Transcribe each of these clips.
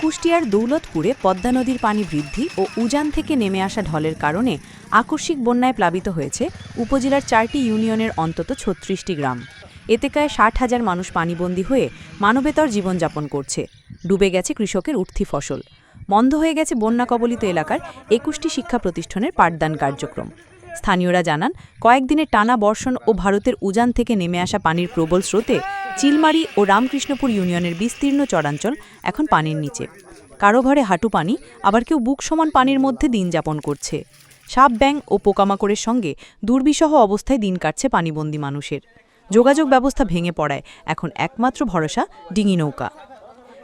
কুষ্টিয়ার দৌলতপুরে পদ্মা নদীর পানি বৃদ্ধি ও উজান থেকে নেমে আসা ঢলের কারণে আকস্মিক বন্যায় প্লাবিত হয়েছে উপজেলার চারটি ইউনিয়নের অন্তত ছত্রিশটি গ্রাম। এতেকায় ষাট হাজার মানুষ পানিবন্দী হয়ে মানবেতর জীবনযাপন করছে। ডুবে গেছে কৃষকের উঠতি ফসল। বন্ধ হয়ে গেছে বন্যা কবলিত এলাকার একুশটি শিক্ষা প্রতিষ্ঠানের পাঠদান কার্যক্রম। স্থানীয়রা জানান, কয়েকদিনের টানা বর্ষণ ও ভারতের উজান থেকে নেমে আসা পানির প্রবল স্রোতে চিলমারি ও রামকৃষ্ণপুর ইউনিয়নের বিস্তীর্ণ চরাঞ্চল এখন পানির নিচে। কারও ঘরে হাঁটু পানি, আবার কেউ বুক সমান পানির মধ্যে দিন যাপন করছে। সাপ ব্যাং ও পোকামাকড়ের সঙ্গে দুর্বিষহ অবস্থায় দিন কাটছে পানিবন্দী মানুষের। যোগাযোগ ব্যবস্থা ভেঙে পড়ায় এখন একমাত্র ভরসা ডিঙি নৌকা।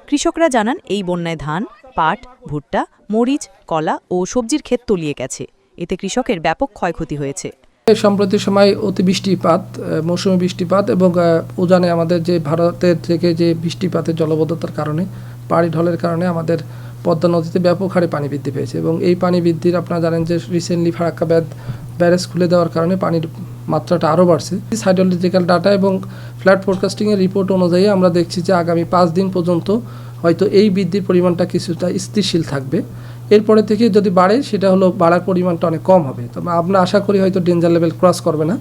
কৃষকরা জানান, এই বন্যায় ধান, পাট, ভুট্টা, মরিচ, কলা ও সবজির ক্ষেত তলিয়ে গেছে। এতে কৃষকের ব্যাপক ক্ষয়ক্ষতি হয়েছে। সম্প্রতি সময় অতি বৃষ্টিপাত মৌসুমী বৃষ্টিপাত এবং উজানে আমাদের যে ভারতের থেকে যে বৃষ্টিপাতের জলবদ্ধতার কারণে পাড়ি ঢলের কারণে আমাদের পদ্মা নদীতে ব্যাপক হারে পানি বৃদ্ধি পেয়েছে এবং এই পানি বৃদ্ধির আপনারা জানেন যে রিসেন্টলি ফারাক্কা ব্যাদ, ব্যারেজ খুলে দেওয়ার কারণে পানির মাত্রাটা আরও বাড়ছে। সাইডোলজিক্যাল ডাটা এবং ফ্ল্যাট ফোরকাস্টিংয়ের রিপোর্ট অনুযায়ী আমরা দেখছি যে আগামী পাঁচ দিন পর্যন্ত হয়তো এই বৃদ্ধির পরিমাণটা কিছুটা স্থিতিশীল থাকবে। এরপরে থেকে যদি বাড়ে, সেটা হলো বাড়ার পরিমাণটা অনেক কম হবে। তবে আমরা আশা করি হয়তো ডেঞ্জার লেভেল ক্রস করবে না।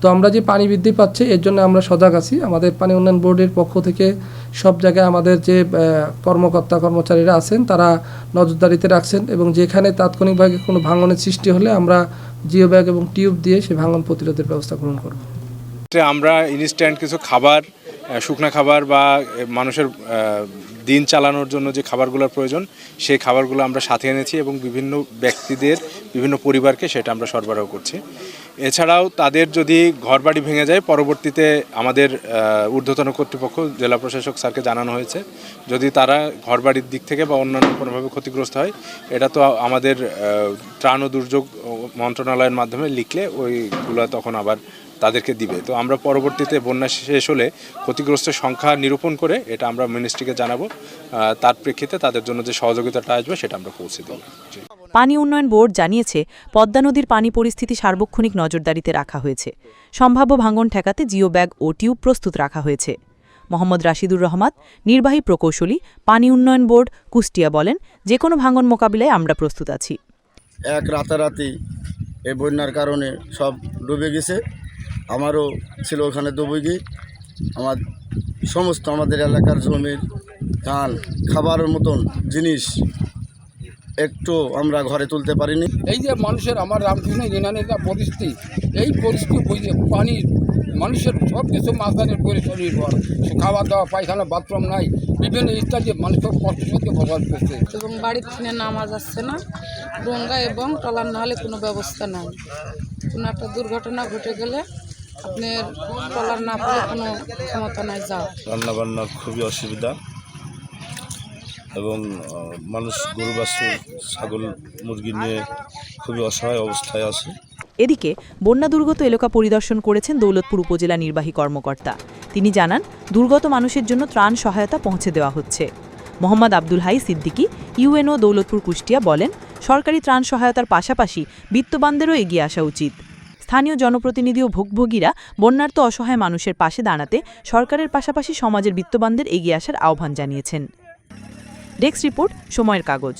তো আমরা যে পানি বৃদ্ধি পাচ্ছে, এর জন্য আমরা সজাগ আছি। আমাদের পানি উন্নয়ন বোর্ডের পক্ষ থেকে সব জায়গায় আমাদের যে কর্মকর্তা, কর্মচারীরা আছেন, তারা নজরদারিতে রাখছেন এবং যেখানে তাৎক্ষণিকভাবে কোনো ভাঙনের সৃষ্টি হলে আমরা জিও ব্যাগ এবং টিউব দিয়ে সেই ভাঙন প্রতিরোধের ব্যবস্থা গ্রহণ করব। আমরা ইনস্ট্যান্ট কিছু খাবার শুকনা খাবার বা মানুষের দিন চালানোর জন্য যে খাবারগুলোর প্রয়োজন, সেই খাবারগুলো আমরা সাথে এনেছি এবং বিভিন্ন ব্যক্তিদের, বিভিন্ন পরিবারকে সেটা আমরা সরবরাহ করছি। এছাড়াও তাদের যদি ঘরবাড়ি ভেঙে যায়, পরবর্তীতে আমাদের ঊর্ধ্বতন কর্তৃপক্ষ, জেলা প্রশাসক স্যারকে জানানো হয়েছে, যদি তারা ঘরবাড়ির দিক থেকে বা অন্যান্য কোনোভাবে ক্ষতিগ্রস্ত হয়, এটা তো আমাদের ত্রাণ ও দুর্যোগ মন্ত্রণালয়ের মাধ্যমে লিখলে ওইগুলো তখন আবার তাদেরকে দিবে তো আমরা পরবর্তীতে বন্যা শেষ হলে ক্ষতিগ্রস্ত সংখ্যা নিরূপণ করে এটা আমরা মিনিস্ট্রিকে জানাব তার প্রেক্ষিতে তাদের জন্য যে সহযোগিতাটা আসবে সেটা আমরা পৌঁছে দেবো। পানি উন্নয়ন বোর্ড জানিয়েছে, পদ্মা নদীর পানি পরিস্থিতি সার্বক্ষণিক নজরদারিতে রাখা হয়েছে। সম্ভাব্য ভাঙন ঠেকাতে জিও ব্যাগ ও টিউব প্রস্তুত রাখা হয়েছে। মোহাম্মদ রাশিদুর রহমান, নির্বাহী প্রকৌশলী, পানি উন্নয়ন বোর্ড, কুষ্টিয়া বলেন যে কোনো ভাঙন মোকাবিলায় আমরা প্রস্তুত আছি। এক রাতারাতি এই বন্যার কারণে সব ডুবে গেছে। আমারও ছিল ওখানে ডুবে গিয়ে আমার সমস্ত আমাদের এলাকার জমির ধান, খাবারের মতন জিনিস একটু আমরা ঘরে তুলতে পারিনি। এই যে মানুষের আমার রামকৃষ্ণ ইউনিয়নের যা পরিস্থিতি এই পরিস্থিতি বুঝে পানি মানুষের সব কিছু মাঝখানের করে নির্ভর খাওয়া দাওয়া পায়খানা বাথরুম নাই বিভিন্ন ইত্যাদি মানুষ সব কষ্ট ব্যবহার করছে। এবং বাড়ির থেকে নামা যাচ্ছে না ডোঙ্গা এবং টলার না হলে কোনো ব্যবস্থা নাই। কোনো একটা দুর্ঘটনা ঘটে গেলে আপনার টলার না পেলে কোনো ক্ষমতা নাই যাওয়ার রান্নাবান্নার খুবই অসুবিধা। এবং মানুষ গরু বাছুর ছাগল, মুরগি নিয়ে খুবই অসহায় অবস্থায় আছে। এদিকে বন্যা দুর্গত এলাকা পরিদর্শন করেছেন দৌলতপুর উপজেলা নির্বাহী কর্মকর্তা। তিনি জানান, দুর্গত মানুষের জন্য ত্রাণ সহায়তা পৌঁছে দেওয়া হচ্ছে। মোহাম্মদ আব্দুল হাই সিদ্দিকী, ইউএনও দৌলতপুর কুষ্টিয়া বলেন, সরকারি ত্রাণ সহায়তার পাশাপাশি বিত্তবানদেরও এগিয়ে আসা উচিত। স্থানীয় জনপ্রতিনিধি ও ভোগভোগীরা বন্যার্ত অসহায় মানুষের পাশে দাঁড়াতে সরকারের পাশাপাশি সমাজের বিত্তবানদের এগিয়ে আসার আহ্বান জানিয়েছেন। ডেস্ক রিপোর্ট সময়ের কাগজ।